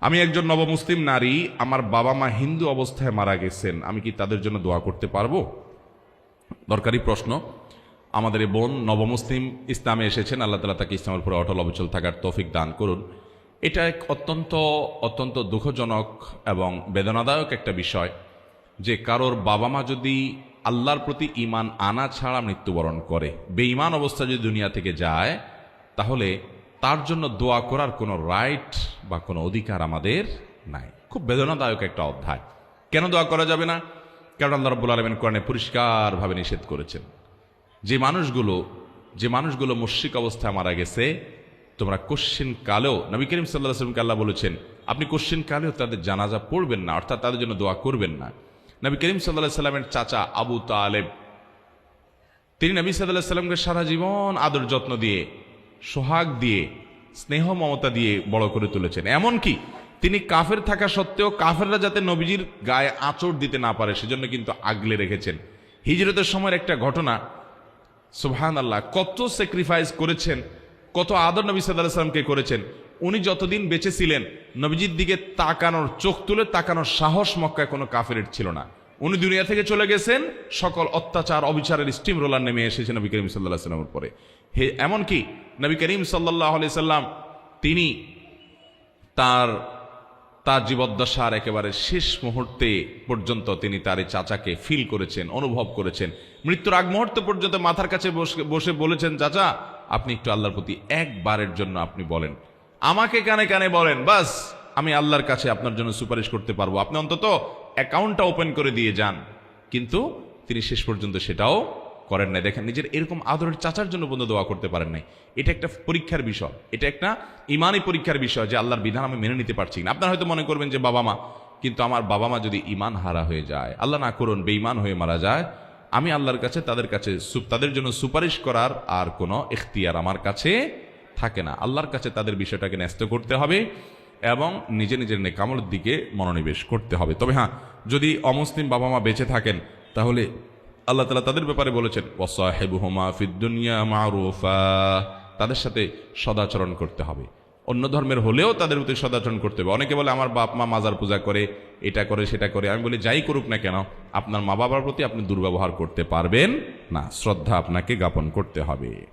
আমি একজন নবমুসলিম নারী, আমার বাবা মা হিন্দু অবস্থায় মারা গেছেন। আমি কি তাদের জন্য দোয়া করতে পারব? দরকারি প্রশ্ন। আমাদের এই বোন নবমুসলিম ইসলামে এসেছেন। আল্লাহ তালা তাকে ইসলামের উপরে অটল অবচল থাকার তৌফিক দান করুন। এটা এক অত্যন্ত অত্যন্ত দুঃখজনক এবং বেদনাদায়ক একটা বিষয় যে কারোর বাবা মা যদি আল্লাহর প্রতি ইমান আনা ছাড়া মৃত্যুবরণ করে, বেঈমান অবস্থা যদি দুনিয়া থেকে যায়, তাহলে তার জন্য দোয়া করার কোনো রাইট বা কোনো অধিকার আমাদের নাই। খুব বেদনাদায়ক একটা অধ্যায়। কেন দোয়া করা যাবে না? কারণ আল্লাহ রব্বুল আলমিন কোরআনে পরিষ্কারভাবে নিষেধ করেছেন। যে মানুষগুলো যে মানুষগুলো মুশ্রিক অবস্থায় মারা গেছে, তোমরা কোশ্চিন কালেও, নবী করিম সাল্লাহ সাল্লামকে আল্লাহ বলেছেন, আপনি কোশ্চিন কালেও তাদের জানাজা পড়বেন না, অর্থাৎ তাদের জন্য দোয়া করবেন না। নবী করিম সাল্লাহ সাল্লামের চাচা আবু তালেব, তিনি নবী সাল্লাহ সাল্লামকে সারা জীবন আদর যত্ন দিয়ে, সোহাগ দিয়ে স্নেহ মমতা দিয়ে বড় করে তুলেছেন। এমনকি তিনি কাফের থাকা সত্ত্বেও কাফেররা যাতে নবীজির গায়ে আঁচড় দিতে না পারে, সেজন্য কিন্তু আগলে রেখেছেন। হিজরতের সময়ের একটা ঘটনা সুবহান আল্লাহ কত স্যাক্রিফাইস করেছেন, কত আদর নবী সাল্লামকে করেছেন। উনি যতদিন বেঁচে ছিলেন, নবীজির দিকে তাকানোর, চোখ তুলে তাকানোর সাহস মক্কায় কোনো কাফের ছিল না। উনি দুনিয়া থেকে চলে গেছেন, সকল অত্যাচার, অবিচারের স্টিম রোলার নেমে এসেছে নবী করিম সাল্লাহ সাল্লামের পরে হে, এমনকি নবী করিম সাল্লাহ আলি সাল্লাম তিনি তার তার জীবদ্দশার একেবারে শেষ মুহূর্তে পর্যন্ত তিনি তার এই চাচাকে ফিল করেছেন, অনুভব করেছেন। মৃত্যুর আগ মুহূর্ত পর্যন্ত মাথার কাছে বসে- বসে বলেছেন, চাচা, আপনি একটু আল্লাহর প্রতি একবারের জন্য আপনি বলেন। আমাকে কানে কানে বলেন, বাস, আমি আল্লাহর কাছে আপনার জন্য সুপারিশ করতে পারব। আপনি অন্তত অ্যাকাউন্টটা ওপেন করে দিয়ে যান। কিন্তু তিনি শেষ পর্যন্ত সেটাও করেন নাই। দেখেন, নিজের এরকম আদরের চাচার জন্য বন্ধু দোয়া করতে পারেন নাই। এটা একটা পরীক্ষার বিষয়। এটা একটা ইমানি পরীক্ষার বিষয় যে আল্লাহর বিধান আমি মেনে নিতে পারছি না। আপনারা হয়তো মনে করবেন যে, বাবা মা, কিন্তু আমার বাবা মা যদি ইমান হারা হয়ে যায়, আল্লাহ না করুন, বেঈমান হয়ে মারা যায়, আমি আল্লাহর কাছে, তাদের কাছে তাদের জন্য সুপারিশ করার আর কোনো এখতিয়ার আমার কাছে থাকে না। আল্লাহর কাছে তাদের বিষয়টাকে ন্যস্ত করতে হবে। এবং নিজে নিজের নেকামলের দিকে মনোনিবেশ করতে হবে। তবে হ্যাঁ যদি অমুসলিম বাবা মা বেঁচে থাকেন, তাহলে আল্লাহ তালা তাদের ব্যাপারে বলেছেন, ওয়াসাহেবুহমা ফিদ্দুনিয়া মারুফা। তাদের সাথে সদাচরণ করতে হবে। অন্য ধর্মের হলেও তাদের প্রতি সদাচরণ করতে হবে। অনেকে বলে, আমার বাপ মা মাজার পূজা করে, এটা করে, সেটা করে। আমি বলি, যাই করুক না কেন, আপনার মা বাবার প্রতি আপনি দুর্ব্যবহার করতে পারবেন না। শ্রদ্ধা আপনাকে জ্ঞাপন করতে হবে।